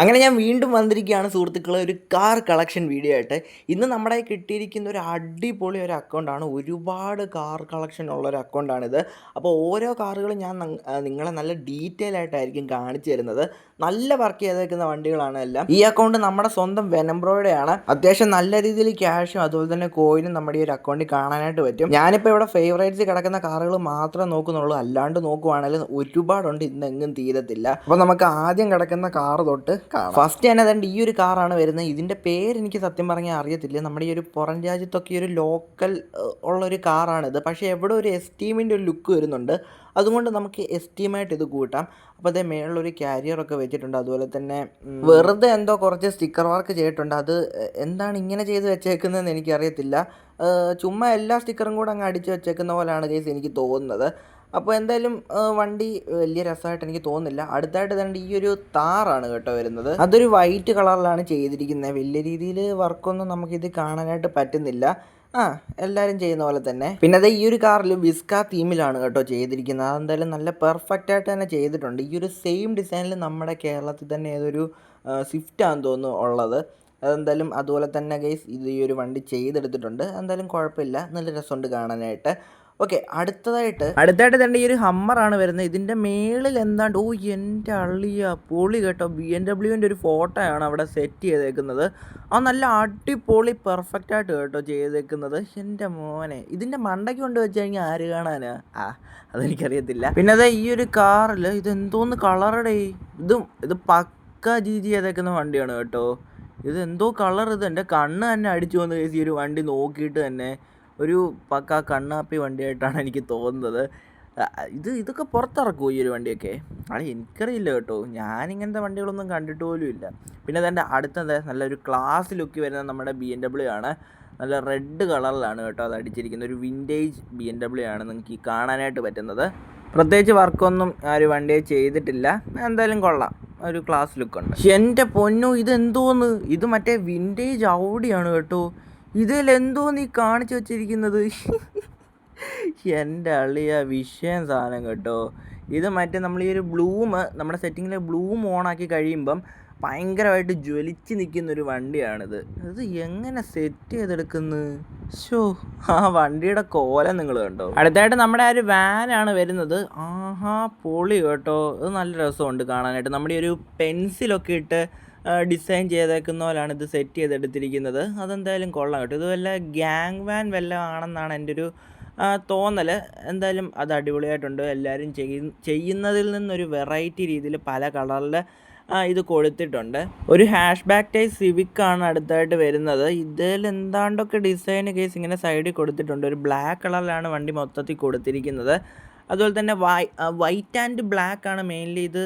അങ്ങനെ ഞാൻ വീണ്ടും വന്നിരിക്കുകയാണ് സുഹൃത്തുക്കളെ. ഒരു കാർ കളക്ഷൻ വീഡിയോ ആയിട്ട്. ഇന്ന് നമ്മുടെ കിട്ടിയിരിക്കുന്ന ഒരു അടിപൊളി ഒരു അക്കൗണ്ടാണ് ഒരുപാട് കാർ കളക്ഷൻ ഉള്ള ഒരു അക്കൗണ്ടാണിത് അപ്പോൾ ഓരോ കാറുകളും ഞാൻ നിങ്ങളെ നല്ല ഡീറ്റെയിൽ ആയിട്ടായിരിക്കും കാണിച്ചു തരുന്നത്. നല്ല വർക്ക് ചെയ്തേക്കുന്ന വണ്ടികളാണ് എല്ലാം. ഈ അക്കൗണ്ട് നമ്മുടെ സ്വന്തം വെനംബ്രോയുടെയാണ് അത്യാവശ്യം നല്ല രീതിയിൽ ക്യാഷും അതുപോലെ തന്നെ കോയിനും നമ്മുടെ ഈ ഒരു അക്കൗണ്ടിൽ കാണാനായിട്ട് പറ്റും. ഞാനിപ്പോൾ ഇവിടെ ഫേവറേറ്റ്സ് കിടക്കുന്ന കാറുകൾ മാത്രമേ നോക്കുന്നുള്ളൂ. അല്ലാണ്ട് നോക്കുവാണെങ്കിൽ ഒരുപാടുണ്ട് ഇന്നെങ്ങും തീരത്തില്ല. അപ്പോൾ നമുക്ക് ആദ്യം കിടക്കുന്ന കാർ തൊട്ട് കാണാം. ഫസ്റ്റ് തന്നെ അതുകൊണ്ട് ഈ ഒരു കാറാണ് വരുന്നത്. ഇതിന്റെ പേര് എനിക്ക് സത്യം പറഞ്ഞാൽ അറിയത്തില്ല. നമ്മുടെ ഈ ഒരു പുറം രാജ്യത്തൊക്കെ ഒരു ലോക്കൽ ഉള്ളൊരു കാറാണിത് പക്ഷേ എവിടെ ഒരു എസ്റ്റീമിന്റെ ഒരു ലുക്ക് വരുന്നുണ്ട്. അതുകൊണ്ട് നമുക്ക് എസ്റ്റീമായിട്ട് ഇത് കൂട്ടാം. അപ്പോൾ അതേ മേളിലൊരു ക്യാരിയറൊക്കെ വെച്ചിട്ടുണ്ട്. അതുപോലെ തന്നെ വെറുതെ എന്തോ കുറച്ച് സ്റ്റിക്കർ വർക്ക് ചെയ്തിട്ടുണ്ട്. അത് എന്താണ് ഇങ്ങനെ ചെയ്ത് വെച്ചേക്കുന്നതെന്ന് എനിക്കറിയത്തില്ല. ചുമ്മാ എല്ലാ സ്റ്റിക്കറും കൂടെ അങ്ങ് അടിച്ച് വെച്ചേക്കുന്ന പോലെയാണ് കേസ് എനിക്ക് തോന്നുന്നത്. അപ്പോൾ എന്തായാലും വണ്ടി വലിയ രസമായിട്ട് എനിക്ക് തോന്നുന്നില്ല. അടുത്തായിട്ട് തന്നെ ഈ ഒരു താറാണ് കേട്ടോ വരുന്നത്. അതൊരു വൈറ്റ് കളറിലാണ് ചെയ്തിരിക്കുന്നത്. വലിയ രീതിയിൽ വർക്കൊന്നും നമുക്കിത് കാണാനായിട്ട് പറ്റുന്നില്ല. ആ എല്ലാവരും ചെയ്യുന്ന പോലെ തന്നെ. പിന്നെ അത് ഈ ഒരു കാറിൽ വിസ്ക തീമിലാണ് കേട്ടോ ചെയ്തിരിക്കുന്നത്. അതെന്തായാലും നല്ല പെർഫെക്റ്റ് ആയിട്ട് തന്നെ ചെയ്തിട്ടുണ്ട്. ഈ ഒരു സെയിം ഡിസൈനിൽ നമ്മുടെ കേരളത്തിൽ തന്നെ ഏതൊരു സ്വിഫ്റ്റ് ആണെന്ന് തോന്നുന്നു ഉള്ളത്. അതെന്തായാലും അതുപോലെ തന്നെ ഗൈസ് ഇത് ഈ ഒരു വണ്ടി ചെയ്തെടുത്തിട്ടുണ്ട്. എന്തായാലും കുഴപ്പമില്ല. നല്ല രസമുണ്ട് കാണാനായിട്ട്. ഓക്കെ അടുത്തതായിട്ട് അടുത്തായിട്ട് തന്നെ ഈ ഒരു ഹമ്മറാണ് വരുന്നത്. ഇതിന്റെ മേളിൽ എന്താണ്ട് ഓ എന്റെ അള്ളിയ പൊളി കേട്ടോ. ബി എം ഡബ്ല്യുവിന്റെ ഒരു ഫോട്ടോ ആണ് അവിടെ സെറ്റ് ചെയ്തേക്കുന്നത്. ആ നല്ല അടിപൊളി പെർഫെക്റ്റ് ആയിട്ട് കേട്ടോ ചെയ്തേക്കുന്നത്. എന്റെ മോനെ ഇതിന്റെ മണ്ടയ്ക്ക് കൊണ്ട് വെച്ച് കഴിഞ്ഞാൽ ആര് കാണാനാ? ആ അതെനിക്കറിയത്തില്ല. പിന്നെ അതെ ഈ ഒരു കാറിൽ ഇത് എന്തോന്ന് കളറടേ ഇതും ഇത് പക്ക ജി ചെയ്തേക്കുന്ന വണ്ടിയാണ് കേട്ടോ. ഇത് എന്തോ കളർ ഇത്. എന്റെ കണ്ണ് തന്നെ അടിച്ചു വന്ന് ഈ ഒരു വണ്ടി നോക്കിയിട്ട് തന്നെ. ഒരു പക്ക കണ്ണാപ്പി വണ്ടിയായിട്ടാണ് എനിക്ക് തോന്നുന്നത്. ഇത് ഇതൊക്കെ പുറത്തിറക്കുമോ ഈ ഒരു വണ്ടിയൊക്കെ? അത് എനിക്കറിയില്ല കേട്ടോ. ഞാനിങ്ങനത്തെ വണ്ടികളൊന്നും കണ്ടിട്ട് പോലും ഇല്ല. പിന്നെ അതിന്റെ അടുത്തത് നല്ലൊരു ക്ലാസ് ലുക്ക് വരുന്ന നമ്മുടെ ബി എം ഡബ്ല്യു ആണ്. നല്ല റെഡ് കളറിലാണ് കേട്ടോ അത് അടിച്ചിരിക്കുന്നത്. ഒരു വിന്റേജ് ബി എം ഡബ്ല്യു ആണ് നിങ്ങൾക്ക് ഈ കാണാനായിട്ട് പറ്റുന്നത്. പ്രത്യേകിച്ച് വർക്കൊന്നും ആ ഒരു വണ്ടിയെ ചെയ്തിട്ടില്ല. എന്തായാലും കൊള്ളാം. ഒരു ക്ലാസ് ലുക്കുണ്ട് എന്റെ പൊന്നു ഇതെന്തോന്ന്? ഇത് മറ്റേ വിന്റേജ് ഔഡിയാണ് കേട്ടോ. ഇതിൽ എന്തോ നീ കാണിച്ചു വച്ചിരിക്കുന്നത്? എന്റെ അളിയ വിഷയം സാധനം കേട്ടോ. ഇത് മറ്റേ നമ്മൾ ഈ ഒരു ബ്ലൂം നമ്മുടെ സെറ്റിങ്ങിലെ ബ്ലൂം ഓണാക്കി കഴിയുമ്പം ഭയങ്കരമായിട്ട് ജ്വലിച്ച് നിൽക്കുന്നൊരു വണ്ടിയാണിത്. അത് എങ്ങനെ സെറ്റ് ചെയ്തെടുക്കുന്നു? ഷോ ആ വണ്ടിയുടെ കോലം നിങ്ങൾ കണ്ടോ? അടുത്തായിട്ട് നമ്മുടെ ആ ഒരു വാനാണ് വരുന്നത്. ആഹാ പൊളി കേട്ടോ. അത് നല്ല രസമുണ്ട് കാണാനായിട്ട്. നമ്മുടെ ഒരു പെൻസിലൊക്കെ ഇട്ട് ഡിസൈൻ ചെയ്തേക്കുന്ന പോലാണ് ഇത് സെറ്റ് ചെയ്തെടുത്തിരിക്കുന്നത്. അതെന്തായാലും കൊള്ളാം കേട്ടോ. ഇത് വല്ല ഗ്യാങ് വാൻ വല്ല ആണെന്നാണ് എന്റെ ഒരു തോന്നൽ എന്തായാലും അത് അടിപൊളിയായിട്ടുണ്ട്. എല്ലാവരും ചെയ്യ ചെയ്യുന്നതിൽ നിന്നൊരു വെറൈറ്റി രീതിയിൽ പല കളറിൽ ഇത് കൊടുത്തിട്ടുണ്ട്. ഒരു ഹാഷ് ബാക്ക് ടൈപ്പ് സിവിക് ആണ് അടുത്തായിട്ട് വരുന്നത്. ഇതിൽ എന്താണ്ടൊക്കെ ഡിസൈൻ കേസ് ഇങ്ങനെ സൈഡിൽ കൊടുത്തിട്ടുണ്ട്. ഒരു ബ്ലാക്ക് കളറിലാണ് വണ്ടി മൊത്തത്തിൽ കൊടുത്തിരിക്കുന്നത്. അതുപോലെ തന്നെ വൈ വൈറ്റ് ആൻഡ് ബ്ലാക്ക് ആണ് മെയിൻലി ഇത്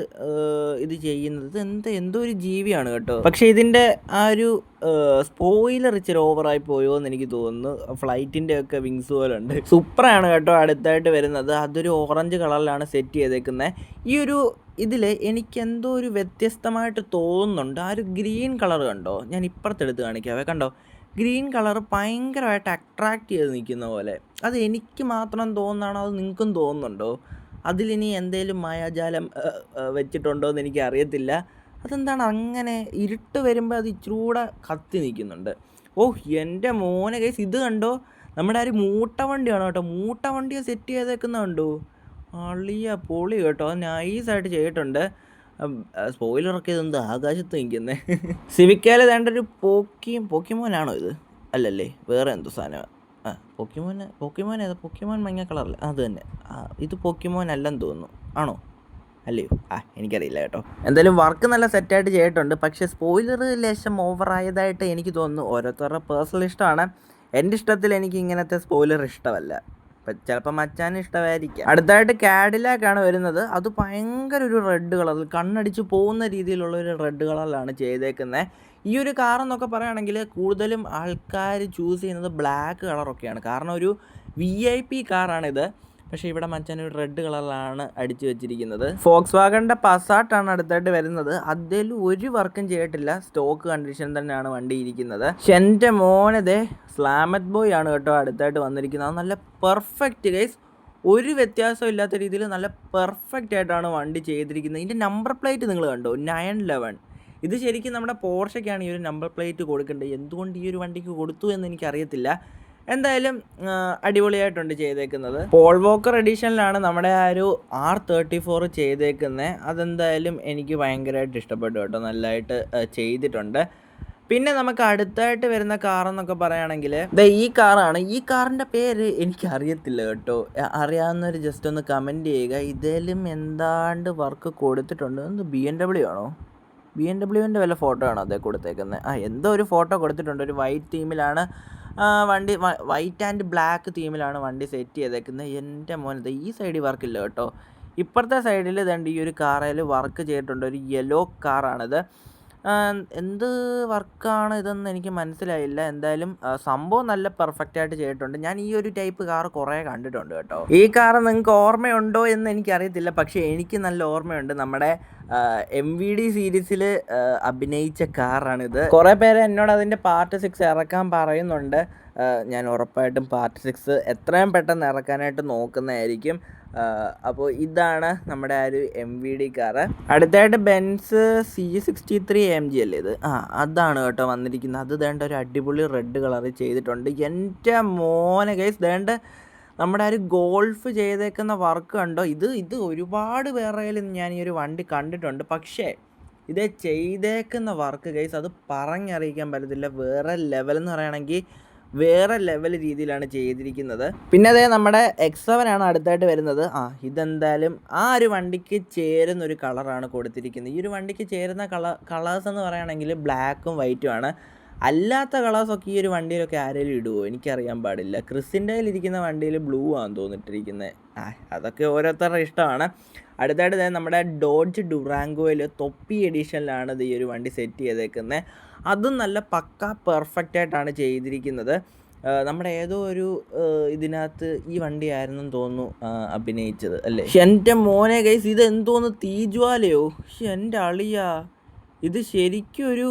ഇത് ചെയ്യുന്നത്. എന്ത് എന്തോ ഒരു ജീവിയാണ് കേട്ടോ. പക്ഷേ ഇതിന്റെ ആ ഒരു സ്പോയിലർ ഇച്ചിരി ഓവറായി പോയോ എന്ന് എനിക്ക് തോന്നുന്നു. ഫ്ലൈറ്റിന്റെ ഒക്കെ വിങ്സ് പോലെ ഉണ്ട്. സൂപ്പറാണ് കേട്ടോ അടുത്തായിട്ട് വരുന്നത്. അതൊരു ഓറഞ്ച് കളറിലാണ് സെറ്റ് ചെയ്തേക്കുന്നത് ഈ ഒരു ഇതിൽ എനിക്ക് എന്തോ ഒരു വ്യത്യസ്തമായിട്ട് തോന്നുന്നുണ്ട്. ആ ഒരു ഗ്രീൻ കളർ കണ്ടോ? ഞാൻ ഇപ്പുറത്തെടുത്ത് കാണിക്കാവേ കണ്ടോ? ഗ്രീൻ കളർ ഭയങ്കരമായിട്ട് അട്രാക്റ്റ് ചെയ്ത് നിൽക്കുന്ന പോലെ. അത് എനിക്ക് മാത്രം തോന്നുന്നതാണോ അത് നിങ്ങൾക്കും തോന്നുന്നുണ്ടോ? അതിലിനി എന്തേലും മായാജാലം വെച്ചിട്ടുണ്ടോ എന്ന് എനിക്ക് അറിയത്തില്ല. അതെന്താണ്? അങ്ങനെ ഇരുട്ട് വരുമ്പോൾ അത് ഇച്ചിരി കൂടെ കത്തി നിൽക്കുന്നുണ്ട്. ഓ എന്റെ മോനെ കേസ് ഇത് കണ്ടോ? നമ്മുടെ ആ ഒരു മൂട്ട വണ്ടിയാണ് കേട്ടോ? മൂട്ട വണ്ടിയെ സെറ്റ് ചെയ്തേക്കുന്ന കണ്ടോ? അളിയ പൊളി കേട്ടോ. നൈസായിട്ട് ചെയ്തിട്ടുണ്ട്. സ്പോയിലറൊക്കെ ഇതെന്ത് ആകാശത്ത് നിൽക്കുന്നത് സിവിക്കയിൽ വേണ്ട ഒരു പോക്കി പോക്കിമോനാണോ ഇത്? അല്ലല്ലേ വേറെ എന്തോ സാധനം ആ പോക്കിമോൻ പോക്കിമോൻ ഏതാ? പോക്കിമോൻ മഞ്ഞ കളറല്ല അത് തന്നെ. ഇത് പോക്കിമോൻ അല്ലെന്ന് തോന്നുന്നു. ആണോ? അല്ലയോ? ആ എനിക്കറിയില്ല കേട്ടോ. എന്തായാലും വർക്ക് നല്ല സെറ്റായിട്ട് ചെയ്തിട്ടുണ്ട്. പക്ഷേ സ്പോയിലർ ലേശം ഓവറായതായിട്ട് എനിക്ക് തോന്നുന്നു. ഓരോരുത്തരുടെ പേഴ്സണൽ ഇഷ്ടമാണ്. എന്റെ ഇഷ്ടത്തിൽ എനിക്ക് ഇങ്ങനത്തെ സ്പോയിലർ ഇഷ്ടമല്ല. ചിലപ്പോൾ മച്ചാൻ ഇഷ്ടമായിരിക്കാം. അടുത്തായിട്ട് കാഡിലാക്കാണ് വരുന്നത്. അത് ഭയങ്കര ഒരു റെഡ് കളറിൽ കണ്ണടിച്ച് പോകുന്ന രീതിയിലുള്ള ഒരു റെഡ് കളറിലാണ് ചെയ്തേക്കുന്നത് ഈ ഒരു കാർ എന്നൊക്കെ പറയുകയാണെങ്കിൽ കൂടുതലും ആൾക്കാർ ചൂസ് ചെയ്യുന്നത് ബ്ലാക്ക് കളറൊക്കെയാണ്. കാരണം ഒരു വി ഐ പി കാറാണിത്. പക്ഷേ ഇവിടെ മച്ചാൻ ഒരു റെഡ് കളറിലാണ് അടിച്ചു വെച്ചിരിക്കുന്നത്. ഫോക്സ് വാഗണിന്റെ പസാട്ടാണ് അടുത്തായിട്ട് വരുന്നത്. അതിൽ ഒരു വർക്കും ചെയ്തിട്ടില്ല. സ്റ്റോക്ക് കണ്ടീഷൻ തന്നെയാണ് വണ്ടി ഇരിക്കുന്നത്. പക്ഷെ എന്റെ മോനതേ സ്ലാമറ്റ് ബോയ് ആണ് കേട്ടോ അടുത്തായിട്ട് വന്നിരിക്കുന്നത്. നല്ല പെർഫെക്റ്റ് ഗൈസ് ഒരു വ്യത്യാസവും ഇല്ലാത്ത രീതിയിൽ നല്ല പെർഫെക്റ്റ് ആയിട്ടാണ് വണ്ടി ചെയ്തിരിക്കുന്നത്. ഇതിന്റെ നമ്പർ പ്ലേറ്റ് നിങ്ങൾ കണ്ടോ? നയൻ ലെവൻ ഇത് ശരിക്കും നമ്മുടെ പോർഷയ്ക്കാണ് ഈ ഒരു നമ്പർ പ്ലേറ്റ് കൊടുക്കേണ്ടത്. എന്തുകൊണ്ട് ഈ ഒരു വണ്ടിക്ക് കൊടുത്തു എന്ന് എനിക്കറിയത്തില്ല. എന്തായാലും അടിപൊളിയായിട്ടുണ്ട് ചെയ്തേക്കുന്നത്. പോൾ വോക്കർ എഡീഷനിലാണ് നമ്മുടെ ആ ഒരു ആർ തേർട്ടി ഫോർ ചെയ്തേക്കുന്നത് അതെന്തായാലും എനിക്ക് ഭയങ്കരമായിട്ട് ഇഷ്ടപ്പെട്ടു കേട്ടോ. നല്ലതായിട്ട് ചെയ്തിട്ടുണ്ട്. പിന്നെ നമുക്ക് അടുത്തായിട്ട് വരുന്ന കാർ എന്നൊക്കെ പറയുകയാണെങ്കിൽ ഈ കാറാണ് ഈ കാറിന്റെ പേര് എനിക്ക് അറിയത്തില്ല കേട്ടോ അറിയാവുന്നവർ ജസ്റ്റ് ഒന്ന് കമന്റ് ചെയ്യുക. ഇതിലും എന്താണ്ട് വർക്ക് കൊടുത്തിട്ടുണ്ട്? എന്ത് ബി എം ഡബ്ല്യു ആണോ? ബി എം ഡബ്ല്യുവിന്റെ വല്ല ഫോട്ടോ ആണോ അതേ കൊടുത്തേക്കുന്നത് ആ എന്തോ ഒരു ഫോട്ടോ കൊടുത്തിട്ടുണ്ട്. ഒരു വൈറ്റ് തീമിലാണ് വണ്ടി വൈറ്റ് ആൻഡ് ബ്ലാക്ക് തീമിലാണ് വണ്ടി സെറ്റ് ചെയ്തേക്കുന്നത് എന്റെ മോനത് ഈ സൈഡിൽ വർക്കില്ല കേട്ടോ. ഇപ്പുറത്തെ സൈഡിൽ ഇതുണ്ട് ഈ ഒരു കാറയിൽ വർക്ക് ചെയ്തിട്ടുണ്ട്. ഒരു യെല്ലോ കാറാണിത്. എന്ത് വർക്കാണ് ഇതെന്ന് എനിക്ക് മനസ്സിലായില്ല. എന്തായാലും സംഭവം നല്ല പെർഫെക്റ്റ് ആയിട്ട് ചെയ്തിട്ടുണ്ട്. ഞാൻ ഈ ഒരു ടൈപ്പ് കാർ കുറേ കണ്ടിട്ടുണ്ട് കേട്ടോ. ഈ കാർ നിങ്ങൾക്ക് ഓർമ്മയുണ്ടോ എന്ന് എനിക്കറിയത്തില്ല. പക്ഷേ എനിക്ക് നല്ല ഓർമ്മയുണ്ട്. നമ്മുടെ എം വി ഡി സീരീസിൽ അഭിനയിച്ച കാറാണിത് കുറേ പേര് എന്നോട് അതിന്റെ പാർട്ട് സിക്സ് ഇറക്കാൻ പറയുന്നുണ്ട്. ഞാൻ ഉറപ്പായിട്ടും പാർട്ട് സിക്സ് എത്രയും പെട്ടെന്ന് ഇറക്കാനായിട്ട് നോക്കുന്നതായിരിക്കും. അപ്പോൾ ഇതാണ് നമ്മുടെ ആ ഒരു എം വി ഡി കാറ് അടുത്തായിട്ട് Benz C sixty three M G അല്ലേ ഇത്? ആ അതാണ് കേട്ടോ വന്നിരിക്കുന്നത്. അത് വേണ്ട ഒരു അടിപൊളി റെഡ് കളർ ചെയ്തിട്ടുണ്ട്. എന്റെ മോനെ കേസ് വേണ്ട നമ്മുടെ ആ ഒരു ഗോൾഫ് ചെയ്തേക്കുന്ന വർക്ക് കണ്ടോ? ഇത് ഇത് ഒരുപാട് പേരുടെ ഞാൻ ഈ ഒരു വണ്ടി കണ്ടിട്ടുണ്ട്. പക്ഷേ ഇത് ചെയ്തേക്കുന്ന വർക്ക് കേസ് അത് പറഞ്ഞറിയിക്കാൻ പറ്റത്തില്ല. വേറെ ലെവൽ എന്ന് പറയുകയാണെങ്കിൽ വേറെ ലെവൽ രീതിയിലാണ് ചെയ്തിരിക്കുന്നത്. പിന്നെ അതേ നമ്മുടെ എക്സ് സെവൻ ആണ് അടുത്തായിട്ട് വരുന്നത്. ആ ഇതെന്തായാലും ആ ഒരു വണ്ടിക്ക് ചേരുന്ന ഒരു കളറാണ് കൊടുത്തിരിക്കുന്നത്. ഈ ഒരു വണ്ടിക്ക് ചേരുന്ന കള കളേഴ്സ് എന്ന് പറയുകയാണെങ്കിൽ ബ്ലാക്കും വൈറ്റും ആണ്. അല്ലാത്ത കളേഴ്സൊക്കെ ഈ ഒരു വണ്ടിയിലൊക്കെ ആരെങ്കിലും ഇടുമോ എനിക്കറിയാൻ പാടില്ല. ക്രിസിന്റെ ഇരിക്കുന്ന വണ്ടിയിൽ ബ്ലൂ ആണെന്ന് തോന്നിട്ടിരിക്കുന്നത് ആ അതൊക്കെ ഓരോരുത്തരുടെ ഇഷ്ടമാണ്. അടുത്തായിട്ട് നമ്മുടെ ഡോഡ്ജ് ഡുറാങ്കോയിൽ തൊപ്പി എഡീഷനിലാണ് ഇത് ഈ ഒരു വണ്ടി സെറ്റ് ചെയ്തേക്കുന്നത് അതും നല്ല പക്ക പെർഫെക്റ്റ് ആയിട്ടാണ് ചെയ്തിരിക്കുന്നത്. നമ്മുടെ ഏതോ ഒരു ഇതിനകത്ത് ഈ വണ്ടി ആയിരുന്നു തോന്നുന്നു അഭിനയിച്ചത് അല്ലേ? എന്റെ മോനെ ഗൈസ് ഇത് എന്തോന്ന് തീജ്വാലയോ എന്റെ അളിയാ. ഇത് ശരിക്കും ഒരു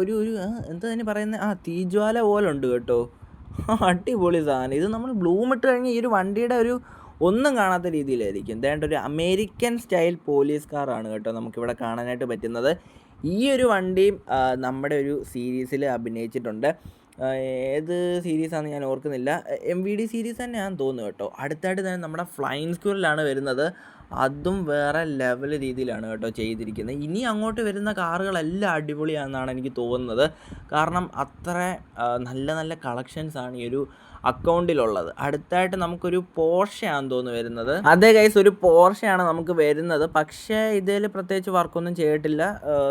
ഒരു ഒരു എന്താ തന്നെ പറയുന്നത് ആ തീജ്വാല പോലെ ഉണ്ട് കേട്ടോ. അടിപൊളി സാധനം. ഇത് നമ്മൾ ബ്ലൂം ഇട്ട് കഴിഞ്ഞാൽ ഈ ഒരു വണ്ടിയുടെ ഒരു ഒന്നും കാണാത്ത രീതിയിലായിരിക്കും. ദേണ്ട ഒരു അമേരിക്കൻ സ്റ്റൈൽ പോലീസ് കാറാണ് കേട്ടോ നമുക്കിവിടെ കാണാനായിട്ട് പറ്റുന്നത്. ഈ ഒരു വണ്ടിയും നമ്മുടെ ഒരു സീരീസിൽ അഭിനയിച്ചിട്ടുണ്ട്. ഏത് സീരീസാണെന്ന് ഞാൻ ഓർക്കുന്നില്ല. എം വി ഡി സീരീസ് തന്നെയാണെന്ന് തോന്നുന്നു കേട്ടോ. അടുത്തായിട്ട് തന്നെ നമ്മുടെ ഫ്ലൈൻ സ്കൂളിലാണ് വരുന്നത്. അതും വേറെ ലെവൽ രീതിയിലാണ് കേട്ടോ ചെയ്തിരിക്കുന്നത് ഇനി അങ്ങോട്ട് വരുന്ന കാറുകളെല്ലാം അടിപൊളിയാണെന്നാണ് എനിക്ക് തോന്നുന്നത്. കാരണം അത്ര നല്ല നല്ല കളക്ഷൻസാണ് ഈ ഒരു അക്കൗണ്ടിലുള്ളത് അടുത്തായിട്ട് നമുക്കൊരു പോർഷയാണെന്ന് തോന്നുന്നു വരുന്നത്. അതേ കൈസ് ഒരു പോർഷയാണ് നമുക്ക് വരുന്നത്. പക്ഷേ ഇതിൽ പ്രത്യേകിച്ച് വർക്കൊന്നും ചെയ്തിട്ടില്ല.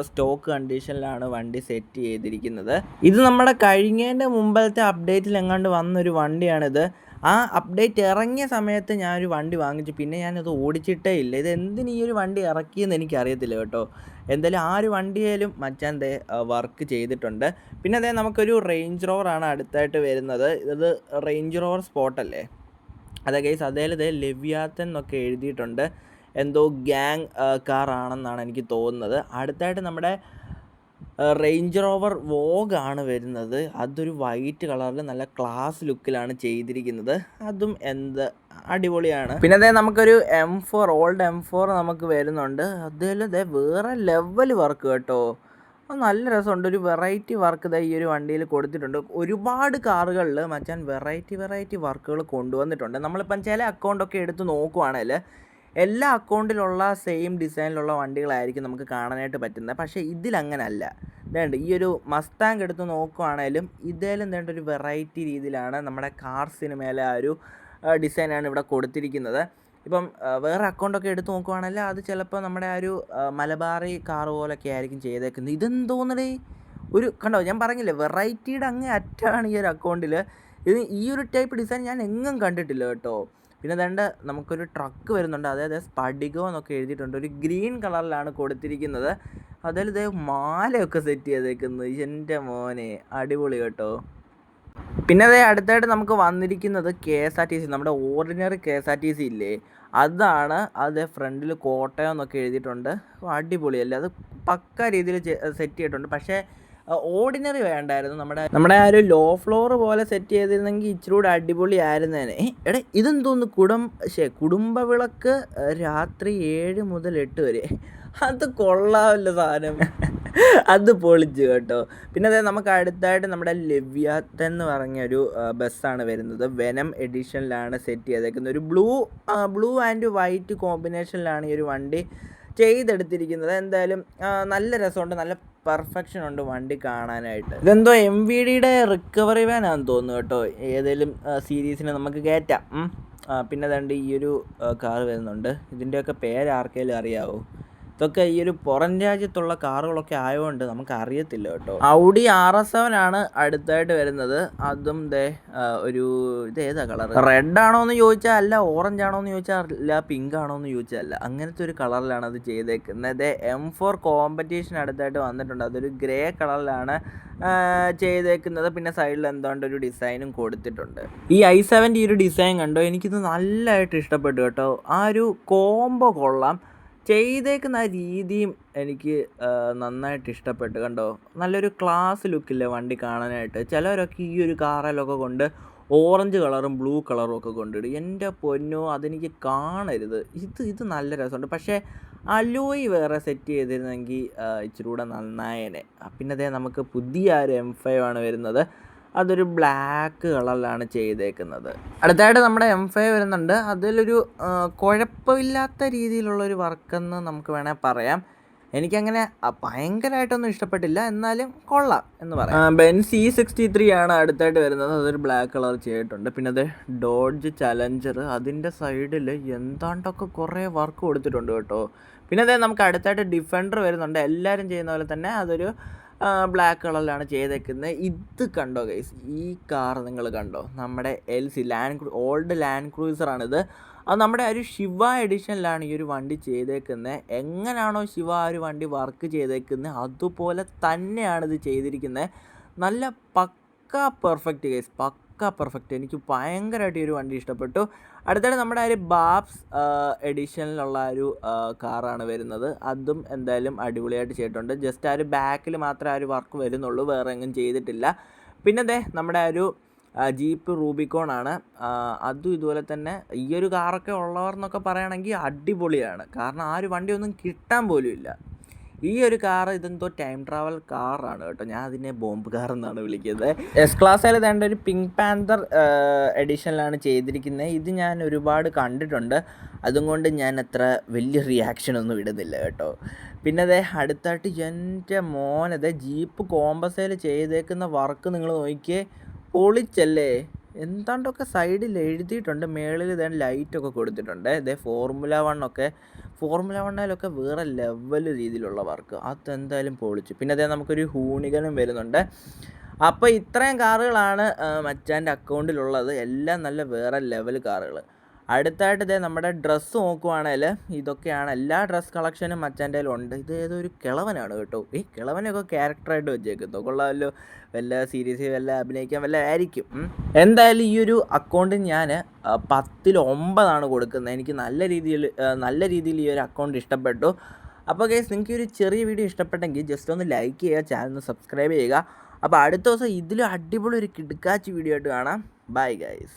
സ്റ്റോക്ക് കണ്ടീഷനിലാണ് വണ്ടി സെറ്റ് ചെയ്തിരിക്കുന്നത്. ഇത് നമ്മുടെ കഴിഞ്ഞതിന്റെ മുമ്പത്തെ അപ്ഡേറ്റിൽ എങ്ങാണ്ട് വന്നൊരു വണ്ടിയാണിത്. ആ അപ്ഡേറ്റ് ഇറങ്ങിയ സമയത്ത് ഞാനൊരു വണ്ടി വാങ്ങിച്ചു. പിന്നെ ഞാനത് ഓടിച്ചിട്ടേ ഇല്ല. ഇത് എന്തിന് ഈ ഒരു വണ്ടി ഇറക്കിയെന്ന് എനിക്കറിയത്തില്ല കേട്ടോ. എന്തായാലും ആ ഒരു വണ്ടിയിലും മച്ചാൻ ദേ വർക്ക് ചെയ്തിട്ടുണ്ട്. പിന്നെ അതേ നമുക്കൊരു റേഞ്ച് റോവറാണ് അടുത്തായിട്ട് വരുന്നത്. ഇത് റേഞ്ച് റോവർ സ്പോട്ടല്ലേ അതേ കേസ് അതേൽ ഇതേ ലവ്യാത്തൻ എന്നൊക്കെ എഴുതിയിട്ടുണ്ട്. എന്തോ ഗ്യാങ് കാറാണെന്നാണ് എനിക്ക് തോന്നുന്നത്. അടുത്തായിട്ട് നമ്മുടെ റേഞ്ച് റോവർ വോഗാണ് വരുന്നത്. അതൊരു വൈറ്റ് കളറിൽ നല്ല ക്ലാസ് ലുക്കിലാണ് ചെയ്തിരിക്കുന്നത്. അതും എന്ത് അടിപൊളിയാണ്. പിന്നെ അതേ നമുക്കൊരു M four old M four നമുക്ക് വരുന്നുണ്ട്. അതിൽ ദേ വേറെ ലെവൽ വർക്ക് കേട്ടോ. നല്ല രസമുണ്ട്. ഒരു വെറൈറ്റി വർക്ക് ദേ ഈ ഒരു വണ്ടിയിൽ കൊടുത്തിട്ടുണ്ട്. ഒരുപാട് കാറുകളിൽ മച്ചാൻ വെറൈറ്റി വെറൈറ്റി വർക്കുകൾ കൊണ്ടുവന്നിട്ടുണ്ട്. നമ്മളിപ്പം ചില അക്കൗണ്ടൊക്കെ എടുത്ത് നോക്കുവാണെങ്കിൽ എല്ലാ അക്കൗണ്ടിലുള്ള സെയിം ഡിസൈനിലുള്ള വണ്ടികളായിരിക്കും നമുക്ക് കാണാനായിട്ട് പറ്റുന്നത്. പക്ഷേ ഇതിലങ്ങനല്ല. ഇതേണ്ട ഈ ഒരു മസ്താങ്ക് എടുത്ത് നോക്കുവാണേലും ഇതേലും വേണ്ട ഒരു വെറൈറ്റി രീതിയിലാണ് നമ്മുടെ കാർ സിനിമയിലെ ആ ഒരു ഡിസൈനാണ് ഇവിടെ കൊടുത്തിരിക്കുന്നത്. ഇപ്പം വേറെ അക്കൗണ്ടൊക്കെ എടുത്ത് നോക്കുവാണെങ്കിൽ അത് ചിലപ്പോൾ നമ്മുടെ ആ ഒരു മലബാറി കാർ പോലൊക്കെ ആയിരിക്കും ചെയ്തേക്കുന്നത്. ഇതെന്തോന്നടേ? ഒരു കണ്ടോ ഞാൻ പറഞ്ഞില്ലേ വെറൈറ്റിയുടെ അങ്ങേ അറ്റാണ് ഈ ഒരു അക്കൗണ്ടിൽ ഇത് ഈ ഒരു ടൈപ്പ് ഡിസൈൻ ഞാൻ എങ്ങും കണ്ടിട്ടില്ല കേട്ടോ. പിന്നെ ദണ്ട് നമുക്കൊരു ട്രക്ക് വരുന്നുണ്ട്. അതായത് സ്പടികോ എന്നൊക്കെ എഴുതിയിട്ടുണ്ട്. ഒരു ഗ്രീൻ കളറിലാണ് കൊടുത്തിരിക്കുന്നത്. അതിൽ ഇതേ മാലയൊക്കെ സെറ്റ് ചെയ്തേക്കുന്നത് എന്റെ മോനെ അടിപൊളി കേട്ടോ. പിന്നെ അതേ അടുത്തായിട്ട് നമുക്ക് വന്നിരിക്കുന്നത് K S R T C നമ്മുടെ ordinary K S R T C ഇല്ലേ? അതാണ് അത് ഫ്രണ്ടിൽ കോട്ടയം എന്നൊക്കെ എഴുതിയിട്ടുണ്ട്. അടിപൊളിയല്ലേ? അത് പക്ക രീതിയിൽ സെറ്റ് ചെയ്തിട്ടുണ്ട്. പക്ഷേ ഓർഡിനറി വേണ്ടായിരുന്നു. നമ്മുടെ നമ്മുടെ ആ ഒരു ലോ ഫ്ലോർ പോലെ സെറ്റ് ചെയ്തിരുന്നെങ്കിൽ ഇച്ചിരി കൂടെ അടിപൊളിയായിരുന്നേനെ. ഏ, എടേ ഇതെന്തോന്ന്? കുടും ശേ കുടുംബ വിളക്ക് രാത്രി ഏഴ് മുതൽ എട്ട് വരെ. അത് കൊള്ളാമല്ലോ സാധനം. അത് പൊളിച്ചു കേട്ടോ. പിന്നെ അതായത് നമുക്ക് അടുത്തായിട്ട് നമ്മുടെ ലവ്യാത്ത് എന്ന് പറഞ്ഞൊരു ബസ്സാണ് വരുന്നത്. വെനം എഡിഷനിലാണ് സെറ്റ് ചെയ്തേക്കുന്നത്. ഒരു ബ്ലൂ ബ്ലൂ ആൻഡ് വൈറ്റ് കോമ്പിനേഷനിലാണ് ഈ ഒരു വണ്ടി ചെയ്തെടുത്തിരിക്കുന്നത്. എന്തായാലും നല്ല രസമുണ്ട്. നല്ല പെർഫെക്ഷൻ ഉണ്ട് വണ്ടി കാണാനായിട്ട്. ഇതെന്തോ എം വി ഡിയുടെ റിക്കവറി വാനാന്ന് തോന്നുന്നു കേട്ടോ. ഏതെങ്കിലും സീരീസിനെ നമുക്ക് കയറ്റാം. പിന്നെ അതുകൊണ്ട് ഈ ഒരു കാർ വരുന്നുണ്ട്. ഇതിന്റെയൊക്കെ പേര് ആർക്കെങ്കിലും അറിയാവോ? ഇതൊക്കെ ഈ ഒരു പുറം രാജ്യത്തുള്ള കാറുകളൊക്കെ ആയതുകൊണ്ട് നമുക്ക് അറിയത്തില്ല കേട്ടോ. ഔഡി ആർ എസ് സെവൻ ആണ് അടുത്തായിട്ട് വരുന്നത്. അതും ദേ ഒരു ഇത് ഏതാ കളർ റെഡ് ആണോ എന്ന് ചോദിച്ചാൽ അല്ല ഓറഞ്ച് ആണോ എന്ന് ചോദിച്ചാൽ അല്ല പിങ്ക് ആണോ എന്ന് ചോദിച്ചാൽ അല്ല. അങ്ങനത്തെ ഒരു കളറിലാണ് അത് ചെയ്തേക്കുന്നത് എം ഫോർ കോമ്പറ്റീഷൻ അടുത്തായിട്ട് വന്നിട്ടുണ്ട്. അതൊരു ഗ്രേ കളറിലാണ് ചെയ്തേക്കുന്നത്. പിന്നെ സൈഡിൽ എന്തുകൊണ്ട് ഒരു ഡിസൈനും കൊടുത്തിട്ടുണ്ട്. ഈ ഐ സെവന്റെ ഈ ഒരു ഡിസൈൻ കണ്ടോ? എനിക്കിത് നല്ലതായിട്ട് ഇഷ്ടപ്പെട്ടു കേട്ടോ. ആ ഒരു കോംബോ കൊള്ളാം. ചെയ്തേക്കുന്ന രീതിയും എനിക്ക് നന്നായിട്ട് ഇഷ്ടപ്പെട്ടു. കണ്ടോ? നല്ലൊരു ക്ലാസ് ലുക്കില്ലേ വണ്ടി കാണാനായിട്ട്. ചിലവരൊക്കെ ഈ ഒരു കാറിലൊക്കെ കൊണ്ട് ഓറഞ്ച് കളറും ബ്ലൂ കളറും ഒക്കെ കൊണ്ടിടും. എന്റെ പൊന്നോ അതെനിക്ക് കാണരുത്. ഇത് ഇത് നല്ല രസമുണ്ട്. പക്ഷേ അലോയ് വേറെ സെറ്റ് ചെയ്തിരുന്നെങ്കിൽ ഇച്ചിരി കൂടെ നന്നായേനെ. പിന്നെ അതേ നമുക്ക് പുതിയ ഒരു എം ഫൈവ് ആണ് വരുന്നത്. അതൊരു ബ്ലാക്ക് കളറിലാണ് ചെയ്തേക്കുന്നത്. അടുത്തായിട്ട് നമ്മുടെ എം ഫൈവ് വരുന്നുണ്ട്. അതിലൊരു കുഴപ്പമില്ലാത്ത രീതിയിലുള്ളൊരു വർക്കെന്ന് നമുക്ക് വേണേൽ പറയാം. എനിക്കങ്ങനെ ഭയങ്കരമായിട്ടൊന്നും ഇഷ്ടപ്പെട്ടില്ല. എന്നാലും കൊള്ളാം എന്ന് പറയാം. ബെൻ സി സിക്സ്റ്റി ത്രീ ആണ് അടുത്തായിട്ട് വരുന്നത്. അതൊരു ബ്ലാക്ക് കളർ ചെയ്തിട്ടുണ്ട്. പിന്നെ അത് ഡോഡ്ജ് ചലഞ്ചർ അതിന്റെ സൈഡിൽ എന്താണ്ടൊക്കെ കുറേ വർക്ക് കൊടുത്തിട്ടുണ്ട് കേട്ടോ. പിന്നെ അതേ നമുക്ക് അടുത്തായിട്ട് ഡിഫൻഡർ വരുന്നുണ്ട്. എല്ലാവരും ചെയ്യുന്ന പോലെ തന്നെ അതൊരു ബ്ലാക്ക് കളറിലാണ് ചെയ്തേക്കുന്നത് ഇത് കണ്ടോ ഗൈസ് ഈ കാർ നിങ്ങൾ കണ്ടോ? നമ്മുടെ L C land old land ക്രൂസറാണിത് അത് നമ്മുടെ ഒരു ശിവ എഡിഷനിലാണ് ഈ ഒരു വണ്ടി ചെയ്തേക്കുന്നത് എങ്ങനെയാണോ ശിവ ആ ഒരു വണ്ടി വർക്ക് ചെയ്തേക്കുന്നത് അതുപോലെ തന്നെയാണ് ഇത് ചെയ്തിരിക്കുന്നത് നല്ല പക്ക പെർഫെക്റ്റ് ഗൈസ് പക്ക പെർഫെക്റ്റ് എനിക്ക് ഭയങ്കരമായിട്ട് ഈ ഒരു വണ്ടി ഇഷ്ടപ്പെട്ടു. അടുത്തിടെ നമ്മുടെ ആ ഒരു ബാബ്സ് എഡിഷനിലുള്ള ഒരു കാറാണ് വരുന്നത്. അതും എന്തായാലും അടിപൊളിയായിട്ട് ചെയ്തിട്ടുണ്ട്. ജസ്റ്റ് ആ ഒരു ബാക്കിൽ മാത്രമേ ആ ഒരു വർക്ക് വരുന്നുള്ളൂ. വേറെ എങ്ങും ചെയ്തിട്ടില്ല. പിന്നെ ദേ നമ്മുടെ ഒരു ജീപ്പ് റൂബിക്കോൺ ആണ്. അതും ഇതുപോലെ തന്നെ ഈ ഒരു കാറൊക്കെ ഉള്ളവർ എന്നൊക്കെ പറയുകയാണെങ്കിൽ അടിപൊളിയാണ്. കാരണം ആ ഒരു വണ്ടി ഒന്നും കിട്ടാൻ പോലും ഇല്ല. ഈ ഒരു കാർ ഇതെന്തോ ടൈം ട്രാവൽ കാറാണ് കേട്ടോ. ഞാൻ അതിനെ ബോംബ് കാർ എന്നാണ് വിളിക്കുന്നത്. എസ് ക്ലാസ്സിൽ വേണ്ട ഒരു പിങ്ക് പാന്തർ എഡിഷനിലാണ് ചെയ്തിരിക്കുന്നത് ഇത് ഞാൻ ഒരുപാട് കണ്ടിട്ടുണ്ട്. അതുകൊണ്ട് ഞാൻ അത്ര വലിയ റിയാക്ഷൻ ഒന്നും ഇടുന്നില്ല കേട്ടോ. പിന്നെ അതെ അടുത്തായിട്ട് എന്റെ മോനത് ജീപ്പ് കോമ്പസയിൽ ചെയ്തേക്കുന്ന വർക്ക് നിങ്ങൾ നോക്കിയേ പൊളിച്ചല്ലേ? എന്താണ്ടൊക്കെ സൈഡിൽ എഴുതിയിട്ടുണ്ട്. മേളിൽ ഇതേ ലൈറ്റൊക്കെ കൊടുത്തിട്ടുണ്ട്. ഇതേ ഫോർമുല വണ്ണൊക്കെ ഫോർമുല വണ്ണയിലൊക്കെ വേറെ ലെവൽ രീതിയിലുള്ള വർക്ക് അതെന്തായാലും പൊളിച്ചു. പിന്നെ അതേ നമുക്കൊരു ഹൂണികനും വരുന്നുണ്ട്. അപ്പോൾ ഇത്രയും കാറുകളാണ് മച്ചാന്റെ അക്കൗണ്ടിലുള്ളത് എല്ലാം നല്ല വേറെ ലെവൽ കാറുകൾ അടുത്തായിട്ട് ഇതേ നമ്മുടെ ഡ്രസ്സ് നോക്കുവാണെങ്കിൽ ഇതൊക്കെയാണ് എല്ലാ ഡ്രസ്സ് കളക്ഷനും മച്ചാന്റെ ഉണ്ട് ഇത് ഏതൊരു കിളവനാണ് കേട്ടോ. ഈ കിളവനൊക്കെ ക്യാരക്ടറായിട്ട് വെച്ചേക്കുന്നു. കൊള്ളാമല്ലോ. വല്ല സീരീസിൽ വല്ല അഭിനയിക്കാൻ വല്ല ആയിരിക്കും. എന്തായാലും ഈ ഒരു അക്കൗണ്ട് ഞാൻ പത്തിൽ ഒമ്പതാണ് കൊടുക്കുന്നത്. എനിക്ക് നല്ല രീതിയിൽ നല്ല രീതിയിൽ ഈ ഒരു അക്കൗണ്ട് ഇഷ്ടപ്പെട്ടു. അപ്പോൾ ഗൈസ് നിങ്ങൾക്ക് ഒരു ചെറിയ വീഡിയോ ഇഷ്ടപ്പെട്ടെങ്കിൽ ജസ്റ്റ് ഒന്ന് ലൈക്ക് ചെയ്യുക ചാനൽ ഒന്ന് സബ്സ്ക്രൈബ് ചെയ്യുക. അപ്പോൾ അടുത്ത ദിവസം ഇതിലും അടിപൊളി ഒരു കിടുക്കാച്ചി വീഡിയോ ആയിട്ട് കാണാം. Bye guys